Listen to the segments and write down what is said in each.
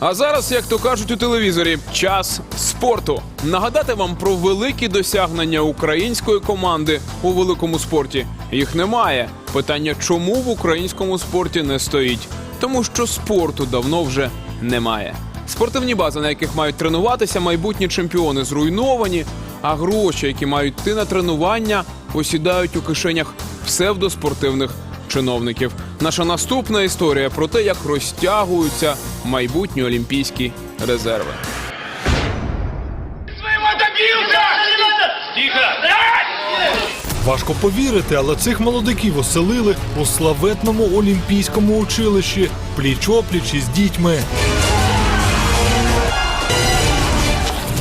А зараз, як то кажуть у телевізорі, час спорту. Нагадати вам про великі досягнення української команди у великому спорті. Їх немає. Питання, чому в українському спорті не стоїть? Тому що спорту давно вже немає. Спортивні бази, на яких мають тренуватися майбутні чемпіони, зруйновані, а гроші, які мають йти на тренування, осідають у кишенях псевдоспортивних чиновників. Наша наступна історія про те, як розтягуються майбутні олімпійські резерви. Важко повірити, але цих молодиків оселили у славетному олімпійському училищі пліч-опліч із дітьми.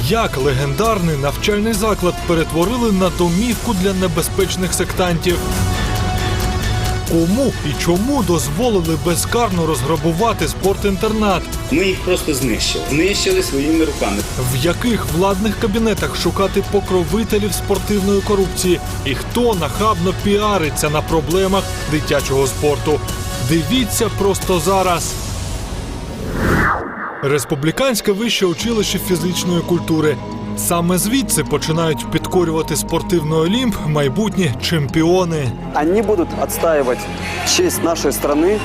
Як легендарний навчальний заклад перетворили на домівку для небезпечних сектантів? Кому і чому дозволили безкарно розграбувати спортінтернат? Ми їх просто знищили. Знищили своїми руками. В яких владних кабінетах шукати покровителів спортивної корупції і хто нахабно піариться на проблемах дитячого спорту? Дивіться просто зараз. Республіканське вище училище фізичної культури. Саме звідси починають підкорювати спортивний олімп майбутні чемпіони. Вони будуть відстоювати честь нашої страны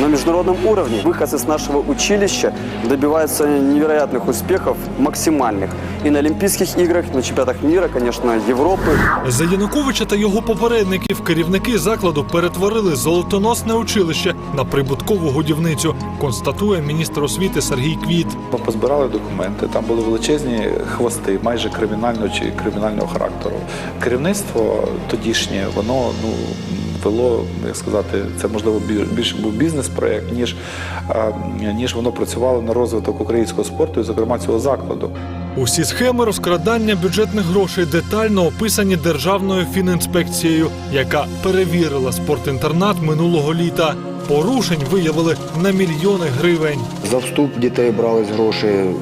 на международном уровне. Выходцы с нашего училища добиваются невероятных успехов, максимальных. И на Олимпийских играх, на чемпионатах мира, конечно, Европы. За Януковича та його попередників керівники закладу перетворили золотоносне училище на прибуткову годівницю, констатує міністр освіти Сергій Квіт. Ми позбирали документи, там були величезні хвости, майже кримінального чи кримінального характеру. Керівництво тодішнє, воно ну вело, як сказати, це можливо бі- більше був бізнес-проект, ніж, ніж воно працювало на розвиток українського спорту і, зокрема, цього закладу. Усі схеми розкрадання бюджетних грошей детально описані Державною фінінспекцією, яка перевірила спортінтернат минулого літа. Порушень виявили на мільйони гривень. За вступ дітей брались гроші, е,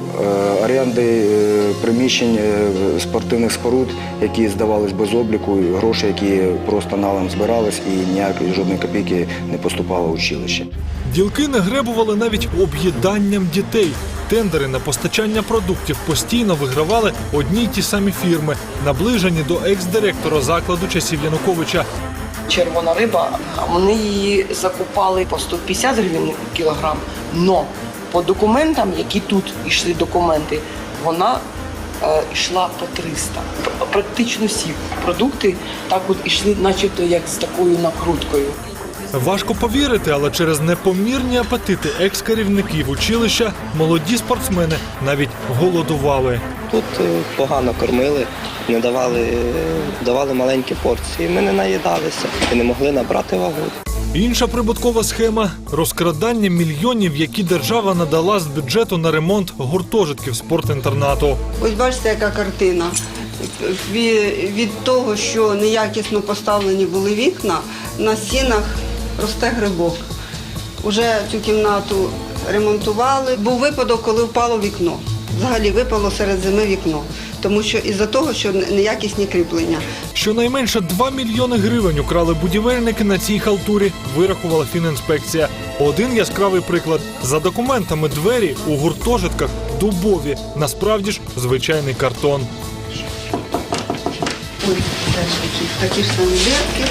оренди е, приміщень е, спортивних споруд, які здавались без обліку, гроші, які просто налом збирались і ніякої жодної копійки не поступало в училище. Ділки не гребували навіть об'їданням дітей. Тендери на постачання продуктів постійно вигравали одні й ті самі фірми, наближені до екс-директора закладу часів Януковича. Червона риба, вони її закупали по 150 гривень кілограм, но по документам, які тут йшли документи, вона е, йшла по 300. Практично всі продукти так от йшли, начебто як з такою накруткою. Важко повірити, але через непомірні апетити екс-керівників училища молоді спортсмени навіть голодували. Тут е, погано кормили, не давали, давали маленькі порції. Ми не наїдалися і не могли набрати вагу. Інша прибуткова схема розкрадання мільйонів, які держава надала з бюджету на ремонт гуртожитків спортінтернату. Ось бачите, яка картина. Ві- Від того, що неякісно поставлені були вікна, на стінах росте грибок. Уже цю кімнату ремонтували. Був випадок, коли впало вікно. Взагалі випало серед зими вікно. Тому що із-за того, що неякісні кріплення. Щонайменше 2 мільйони гривень украли будівельники на цій халтурі, вирахувала фінінспекція. Один яскравий приклад за документами двері у гуртожитках дубові. Насправді ж звичайний картон. Ой, теж такі, такі ж самі дірки.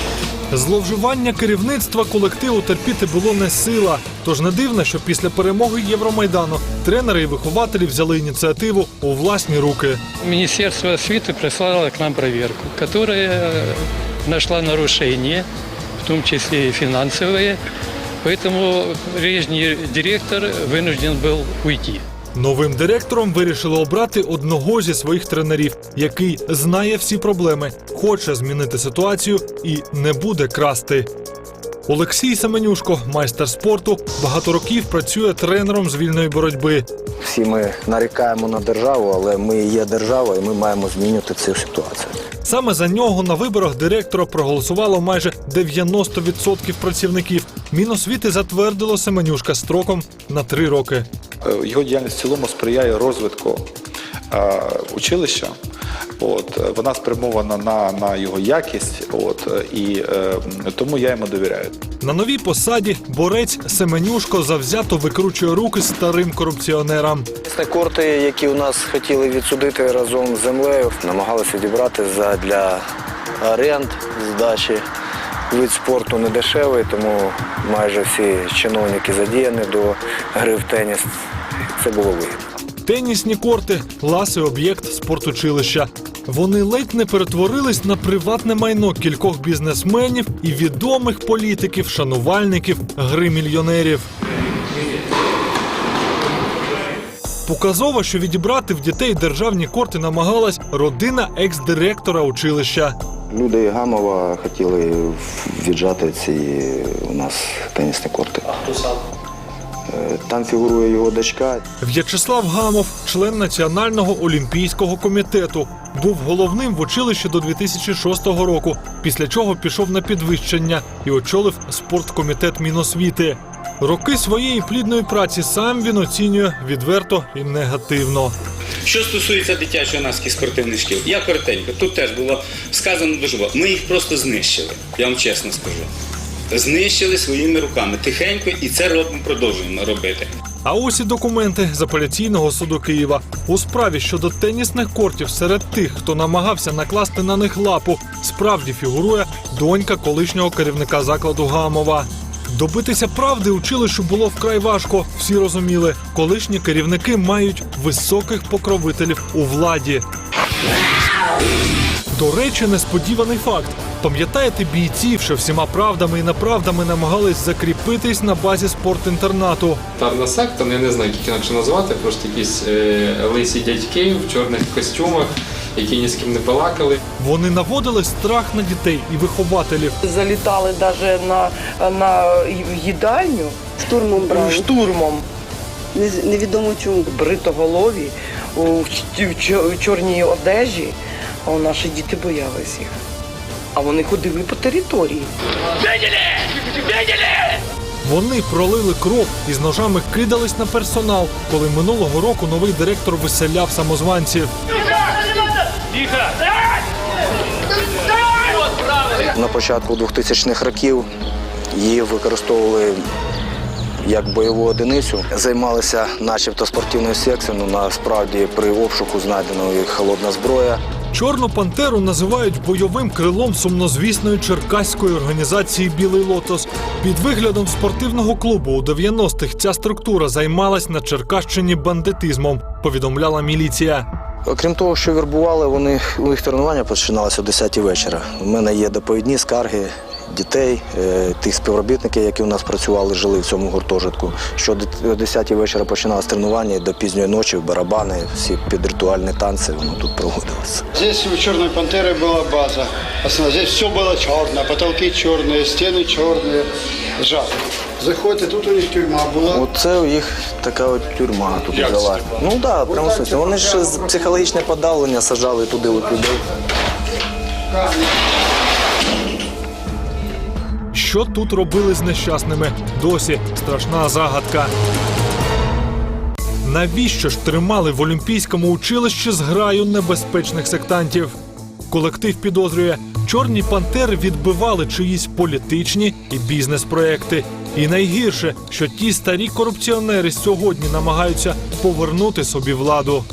Зловживання керівництва колективу терпіти було не сила. Тож не дивно, що після перемоги Євромайдану тренери і вихователі взяли ініціативу у власні руки. Министерство освиты прислало к нам проверку, которая нашла нарушения, в том числе и финансовые. Поэтому прежний директор вынужден был уйти. Новим директором вирішили обрати одного зі своїх тренерів, який знає всі проблеми, хоче змінити ситуацію і не буде красти. Олексій Семенюшко, майстер спорту, багато років працює тренером з вільної боротьби. Всі ми нарікаємо на державу, але ми є держава, і ми маємо змінювати цю ситуацію. Саме за нього на виборах директора проголосувало майже 90% працівників. Міносвіти затвердило Семенюшка строком на три роки. Е, Його діяльність в цілому сприяє розвитку е, училища От е, вона спрямована на, на його якість. От і е, тому я йому довіряю. На новій посаді борець Семенюшко завзято викручує руки старим корупціонерам. Корти, які у нас хотіли відсудити разом з землею, намагалися відібрати для аренд здачі. Вид спорту не дешевий, тому майже всі чиновники задіяні до гри в теніс. Це було вигідно. Тенісні корти ласи, об'єкт спортучилища. Вони ледь не перетворились на приватне майно кількох бізнесменів і відомих політиків, шанувальників гри мільйонерів. Показово, що відібрати в дітей державні корти намагалась родина екс-директора училища. Люди Гамова хотіли віджати ці у нас тенісні корти. Е, Там фігурує його дочка. В'ячеслав Гамов, член Національного олімпійського комітету, був головним в училищі до 2006 року, після чого пішов на підвищення і очолив спорткомітет Міносвіти. Роки своєї плідної праці сам він оцінює відверто і негативно. Що стосується дитячої наскільки спортивних шкіл, я коротенько, тут теж було сказано дуже багато. Ми їх просто знищили, я вам чесно скажу. Знищили своїми руками тихенько, і це робимо, продовжуємо робити. А ось і документи з апеляційного суду Києва у справі щодо тенісних кортів серед тих, хто намагався накласти на них лапу, справді фігурує донька колишнього керівника закладу Гамова. Добитися правди училищу було вкрай важко. Всі розуміли, колишні керівники мають високих покровителів у владі. До речі, несподіваний факт. Пам'ятаєте бійців, що всіма правдами і неправдами намагались закріпитись на базі спортінтернату. Тарна секта, ну, я не знаю, як інакше назвати, просто якісь е, лисі дядьки в чорних костюмах, які ні з ким не балакали. Вони наводили страх на дітей і вихователів. Залітали навіть на, на їдальню Штурмом брали. штурмом. Невідомо чому. бритоголові у, чорній одежі, а наші діти боялись їх. А вони ходили по території. Вони пролили кров і з ножами кидались на персонал, коли минулого року новий директор виселяв самозванців. Тихо! На початку 2000-х років її використовували як бойову одиницю, займалися начебто спортивною секцією, але насправді при обшуку знайдено і холодна зброя. Чорну пантеру називають бойовим крилом сумнозвісної черкаської організації Білий лотос. Під виглядом спортивного клубу у 90-х ця структура займалась на Черкащині бандитизмом, повідомляла міліція. Окрім того, що вербували, вони у них тренування починалося о 10 вечора. У мене є доповідні скарги дітей, е, тих співробітників, які у нас працювали, жили в цьому гуртожитку. Що о 10 вечора починалось тренування і до пізньої ночі, барабани, всі під ритуальні танці, воно тут проводилося. Здесь у черной пантеры была база. Основа. Здесь все было черное, потолки черные, стены черные, сжаты. Заходите, тут у них тюрьма была. Оце у їх така от тюрма тут Як це взяла. тюрма? Ну так, да, прямо в смислі. Вони ж з психологічне подавлення сажали туди от людей. Що тут робили з нещасними? Досі страшна загадка. Навіщо ж тримали в Олімпійському училищі зграю небезпечних сектантів? Колектив підозрює, чорні пантери відбивали чиїсь політичні і бізнес-проекти. І найгірше, що ті старі корупціонери сьогодні намагаються повернути собі владу.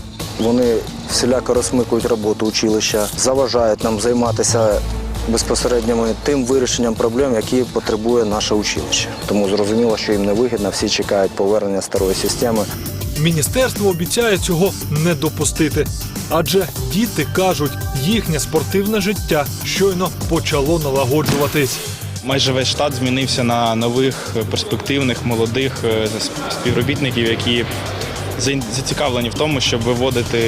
Вони всіляко розмикують роботу училища, заважають нам займатися безпосередньо тим вирішенням проблем, які потребує наше училище. Тому зрозуміло, що їм не вигідно, всі чекають повернення старої системи. Міністерство обіцяє цього не допустити. Адже діти кажуть, їхнє спортивне життя щойно почало налагоджуватись. Майже весь штат змінився на нових перспективних молодих е, співробітників, які зацікавлені в тому, щоб виводити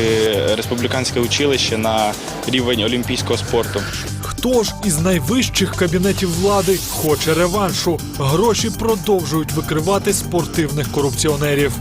республіканське училище на рівень олімпійського спорту. Хто ж із найвищих кабінетів влади хоче реваншу? Гроші продовжують викривати спортивних корупціонерів.